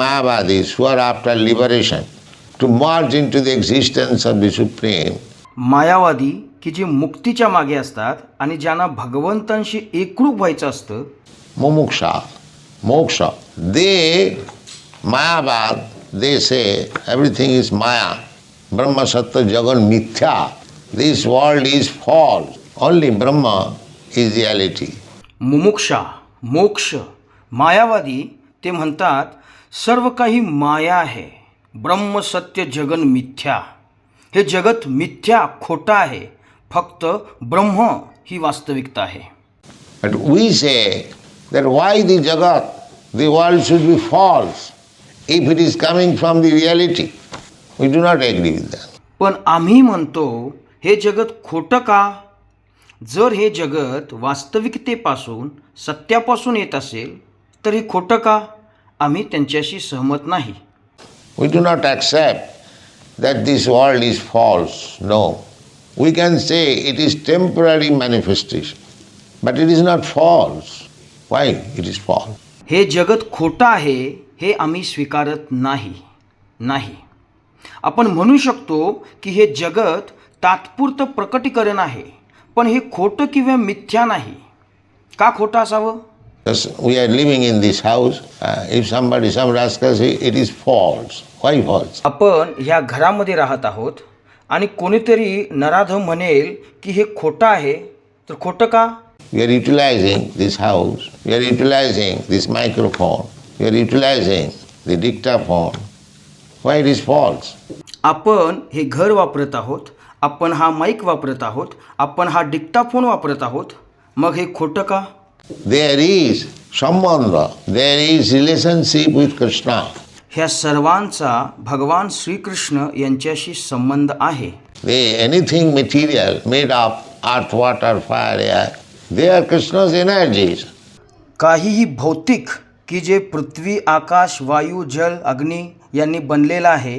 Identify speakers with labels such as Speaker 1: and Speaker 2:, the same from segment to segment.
Speaker 1: Mayavadis who are after liberation to merge into the existence of the Supreme,
Speaker 2: मायावादी की जे मुक्तीच्या मागे असतात आणि ज्यांना भगवंतांशी एकरूप व्हायचं असतं
Speaker 1: mumuksha, moksha, they, Mayavad, they say everything is Maya. Brahma Sattva Jagan Mithya. This world is false. Only Brahma is reality.
Speaker 2: मुमुक्षा मोक्ष मायावादी ते म्हणतात सर्व काही माया आहे. ब्रह्म सत्य जगन मिथ्या. हे जगत मिथ्या खोटं आहे. फक्त ब्रह्म ही वास्तविकता आहे.
Speaker 1: But we say that why the Jagat, the world should be false if it is coming from the reality. We do not agree with that.
Speaker 2: पण आम्ही म्हणतो हे जगत खोटं का? जर हे जगत वास्तविकतेपासून सत्यापासून येत असेल तर हे खोटं का? आम्ही त्यांच्याशी सहमत नाही.
Speaker 1: We do not accept that this world is false no we can say it is temporary manifestation but it is not false why it is fall
Speaker 2: हे जगत खोटं आहे हे आम्ही स्वीकारत नाही नाही. आपण म्हणू शकतो की हे जगत तात्पुरतं प्रकटीकरण आहे पण हे खोटं किंवा मिथ्या नाही. का खोटं असावं?
Speaker 1: Because we are living in this house. Uh, if somebody, some rascal say it is false. Why false?
Speaker 2: आपण ह्या घरामध्ये राहत आहोत आणि कोणीतरी नराधम म्हणेल की हे खोटं आहे तर खोटं का
Speaker 1: We are utilizing this house. We are utilizing this microphone. We are utilizing the dictaphone. Why it is false?
Speaker 2: आपण हे घर वापरत आहोत आपण हा माईक वापरत आहोत आपण हा डिक्टाफोन वापरत आहोत मग हे खोटं का
Speaker 1: There is sambandha. There is relationship with Krishna.
Speaker 2: ह्या सर्वांचा भगवान श्रीकृष्ण यांच्याशी संबंध आहे
Speaker 1: They, anything material made of earth, water, fire, air, they are Krishna's energies.
Speaker 2: काहीही भौतिक की जे पृथ्वी आकाश वायू जल अग्नी यांनी बनलेलं आहे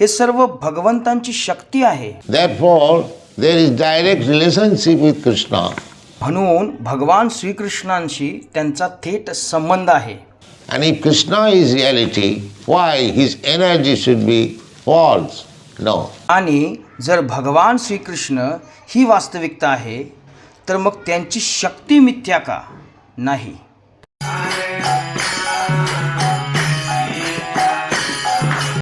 Speaker 2: हे सर्व भगवंतांची शक्ती आहे
Speaker 1: Therefore, there is direct relationship with Krishna.
Speaker 2: म्हणून भगवान श्रीकृष्णांशी त्यांचा थेट संबंध आहे.
Speaker 1: आणि if is is why why energy energy be be no
Speaker 2: आणि जर भगवान श्रीकृष्ण ही वास्तविकता आहे तर मग त्यांची शक्ती मिथ्या का? नाही.